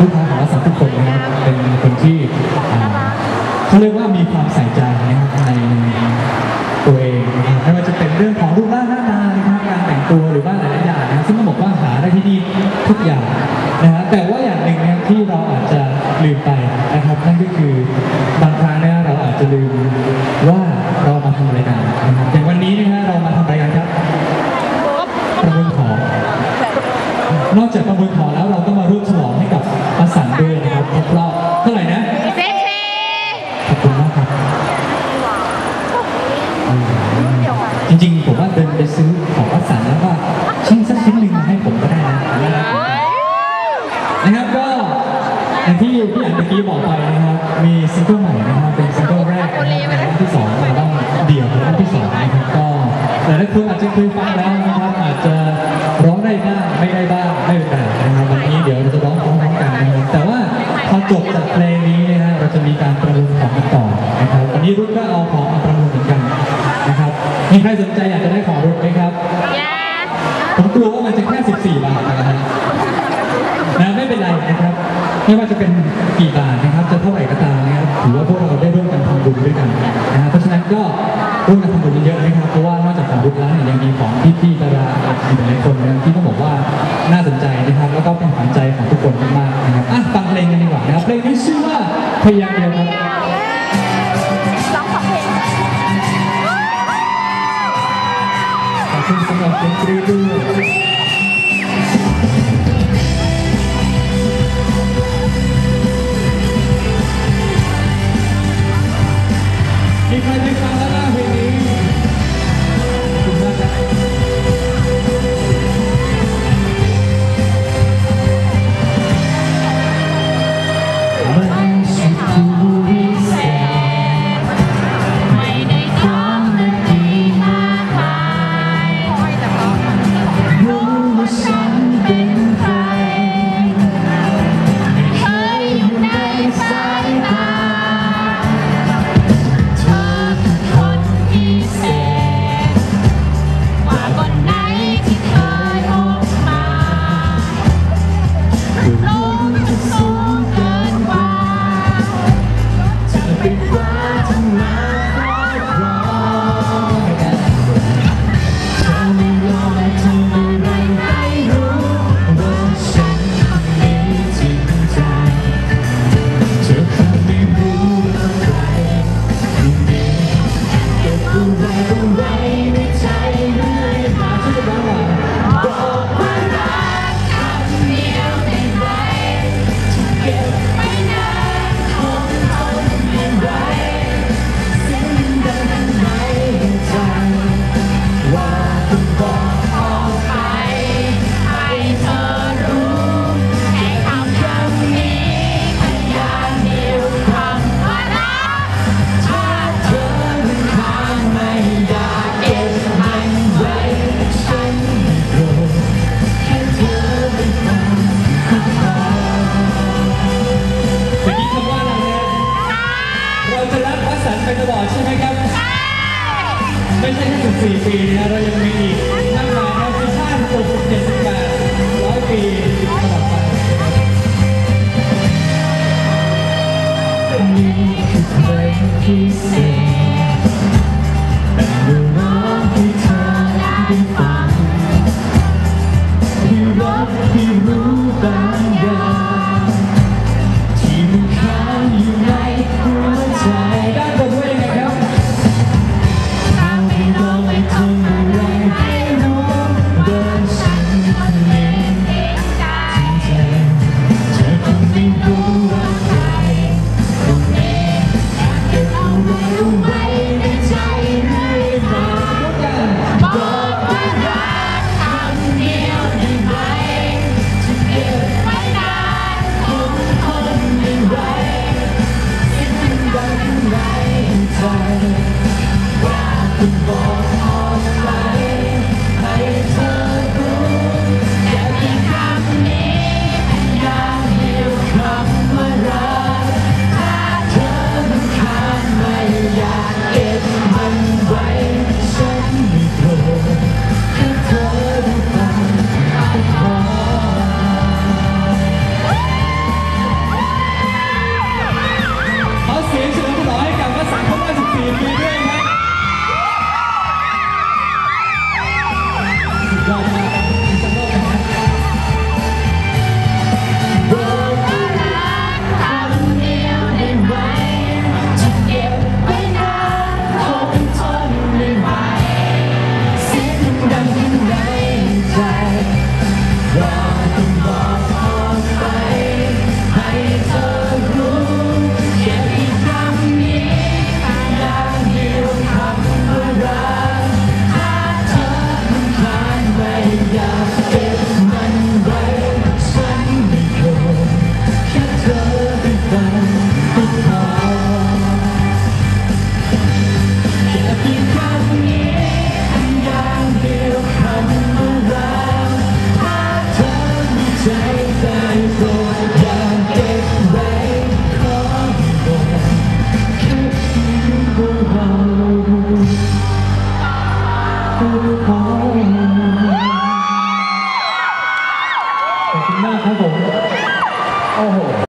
ลูกค้าของวัสันทุกคนนะครับเป็นคนที่เขาเรียกว่ามีความใส่ใจนะครับในตัวเองนะครับไม่ว่าจะเป็นเรื่องของรูปร่างหน้าตานะครับการแต่งตัวหรือว่าหลายๆอย่างนะครับซึ่งต้องบอกว่าหาได้ที่นี่ทุกอย่าง พี่อันเมื่อกี้บอกไปนะครับมีซิงเกิลใหม่นะครับเป็นซิงเกิลแรกนะครับในอัลบั้มที่สองอัลบั้มเดี่ยวอัลบั้มที่สองนะครับก็แต่ละคนอาจจะเคยฟังแล้วนะครับอาจจะร้องได้บ้างไม่ได้บ้างไม่เป็นไรนะครับวันนี้เดี๋ยวเราจะร้องพร้อมๆกันนะครับแต่ว่าพอจบจากเพลงนี้นะฮะเราจะมีการประมูลของกันต่อนะครับวันนี้รุ่นก็เอาของมาประมูลเหมือนกันนะครับมีใครสนใจอยากจะได้ของรุ่นไหมครับยาผมกลัวว่ามันจะแค่ 14 บาทนะฮะนะไม่เป็นไรนะครับไม่ว่าจะเป็นกี่บาท นะครับจะเท่าไหร่ก็ตามนะครับถือว่าพวกเราได้ร่วมกันทำบุญด้วยกันนะฮะเพราะฉะนั้นก็ร่วมกันทำบุญเยอะๆนะครับเพราะว่านอกจากของบุญแล้วเนี่ยยังมีของพี่ๆดาราอีกหลายคนนะครับที่ต้องบอกว่าน่าสนใจนะครับ แล้วก็เป็นขวัญใจของทุกคนมากๆนะครับอะฟังเพลงกันดีกว่านะครับเพลงนี้ชื่อว่าพยายามเดียวครับร้องสองเพลงขอบคุณสำหรับเพลงกรีด 4 ปีนะเรายังมีอีกมากมายนะที่ห้าสิบหสิบเจ็ดสิบแปดร้อยปีตลอดไปนี่ร้องที่รู้ Boom, boom. die.